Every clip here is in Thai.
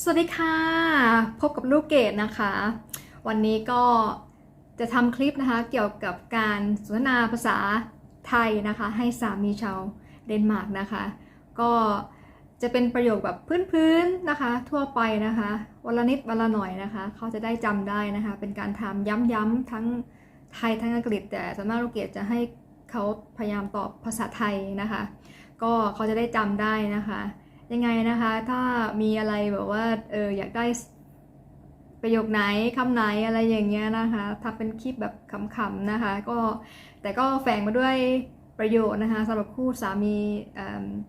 สวัสดีค่ะ พบกับลูกเกดนะคะ วันนี้ก็จะทำคลิปนะคะเกี่ยวกับการสนทนาภาษาไทยนะคะ ให้สามีชาวเดนมาร์กนะคะ ก็จะเป็นประโยคแบบพื้นๆนะคะ ทั่วไปนะคะวันละนิดวันละหน่อยนะคะ เขาจะได้จำได้นะคะ เป็นการถามย้ำๆทั้งไทยทั้งอังกฤษ แต่ส่วนมากลูกเกดจะให้เขาพยายามตอบภาษาไทยนะคะ ก็เขาจะได้จำได้นะคะ ยังไงนะคะ ถ้ามีอะไรแบบว่าเอออยากได้ประโยคไหนคำไหนอะไรอย่างเงี้ยนะคะทำเป็นคลิปแบบขำๆนะคะก็แต่ก็แฝงมาด้วยประโยชน์นะคะสำหรับคู่สามี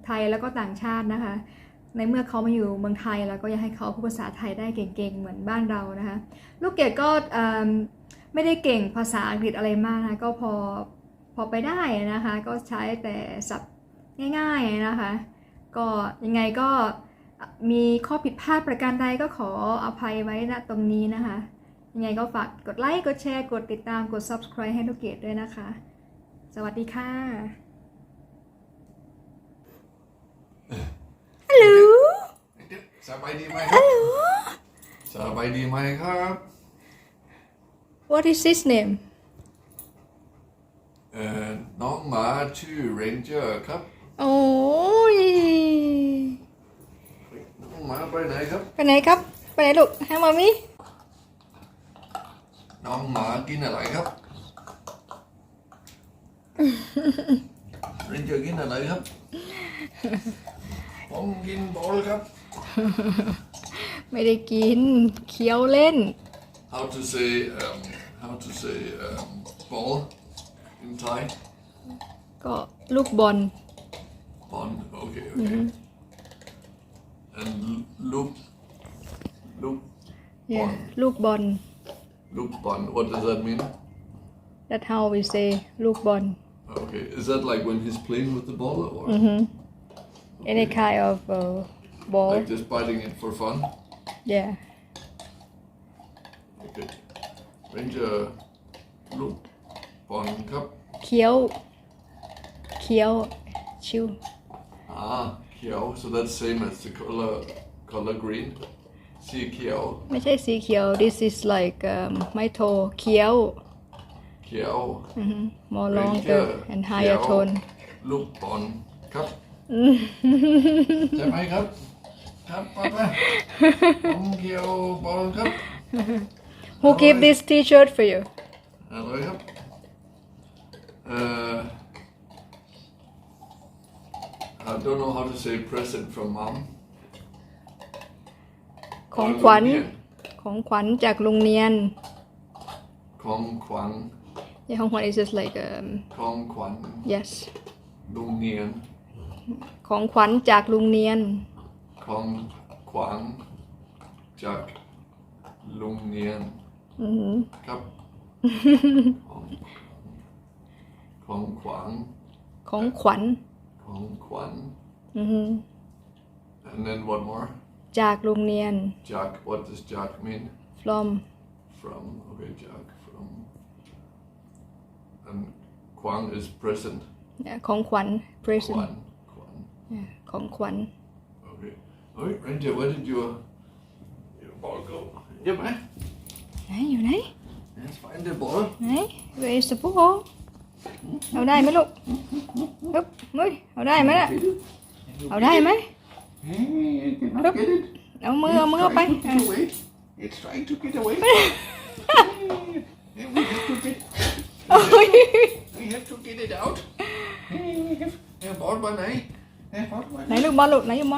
ไทยแล้วก็ต่างชาตินะคะ ในเมื่อเขามาอยู่เมืองไทยแล้วก็อยากให้เขาพูดภาษาไทยได้เก่งๆเหมือนบ้านเรานะคะ ลูกเกดก็ไม่ได้เก่งภาษาอังกฤษอะไรมากนะคะก็พอพอไปได้นะคะ ก็ใช้แต่ศัพท์ง่าย ๆนะคะ ก็ยังไงก็มีข้อผิดพลาดประการใดก็ขออภัยไว้ณตรงนี้นะคะ ยังไงก็ฝากกดไลค์ กดแชร์ กดติดตาม กด subscribe ให้ลูกเกดด้วยนะคะ สวัสดีค่ะฮัลโหลสบายดีไหมครับสบายดีไหมครับ What is his name เอ่อน้องหมาชื่อเรนเจอร์ครับ โอ้ยน้องหมาไปไหนครับ ไปไหนครับ ไปไหนลูกให้มามิน้องหมากินอะไรครับเรนเจอร์กินอะไรครับ ผมกินบอลครับ ไม่ได้กิน เคี้ยวเล่น How to say um, how to say um, ball in Thai ก็ลูกบอล Bond. Okay. Okay. Mm-hmm. And loop, loop, Yeah, Loop bon. loop Bond. What does that mean? That's how we say loop bon. Okay. Is that like when he's playing with the ball or Mhm. Any kind of uh, ball. like just biting it for fun? Yeah. Okay. Ranger, loop, Bond cup. Kill. Kill. Chew. ว เคี้ยว ชิว Ah, kiao. So that's same as the color color green. See kiao. ไม่ใช่สีเขียว this is like um, ไม้โทเคี้ยว Kiao. more longer and higher tone Look ball cup. ใช่ไหมครับ ครับป้าป้าผมเคียวบอลครับ who give this t-shirt for you อะไรครับเอ่อ I don't know how to say present from mom ของขวัญ ของขวัญจากโรงเรียน ของขวัญ yeah ของขวัญ is just like um, ของขวัญ yes โรงเรียน ของขวัญจากโรงเรียน ของขวัญจากโรงเรียนอือหือครับ ของของขวัญ ของขวัญ ของขวัญ อือหือ and then what more จากโรงเรียน Jack what does Jack mean from from okay Jack from and Kwang is present เนี่ยของขวัญ present Kwan Kwan เนี่ยของขวัญ okay alright Ranger where did your your ball go yeah man ไหนอยู่ไหน let's find the ball ไหน where is the ball เอาได้ไหมลูกฮึบเฮ้ยเอาได้ไหมน่ะเอาได้ไหม Hey, you cannot get it เอามือเอามือเอาไป It's อะ trying to get away it's trying to get away Hey, we have to get โอ้ย we have to get it out Hey, we have hey, ball ไปไหน Hey, ball ไปไหนลูกบอลลูกไหนลูกบอ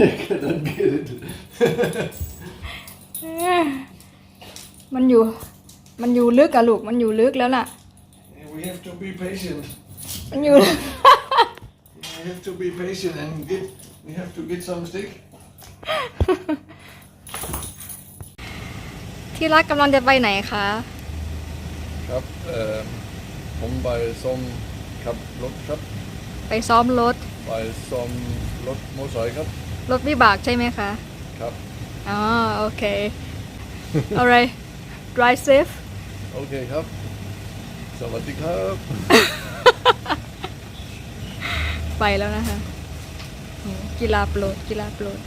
ลอยู่ไหนเออเอาออกมาให้ได้เอาเอาออกมาให้ได้แล้วได้หรือยังเอ้ยเอาให้ป้าช่วยเอาให้ป้าช่วย I cannot get it เอ้ยมันอยู่ มันอยู่ลึกอะลูก มันอยู่ลึกแล้วล่ะ We have to be patient. มันอยู่ We have to be patient and get. We have to get some stick. ที่รักกำลังจะไปไหนคะครับเอ่อผมไปส่งขับรถครับไปซ้อมรถคไปซ่อม รถมอเตอร์ไซค์ครับรถวิบากใช่ไหมคะ ครับ อ๋อ โอเค alright drive safe โอเคครับ สวัสดีครับ ไปแล้วนะคะโหกีฬาโปรดกีฬาโปรด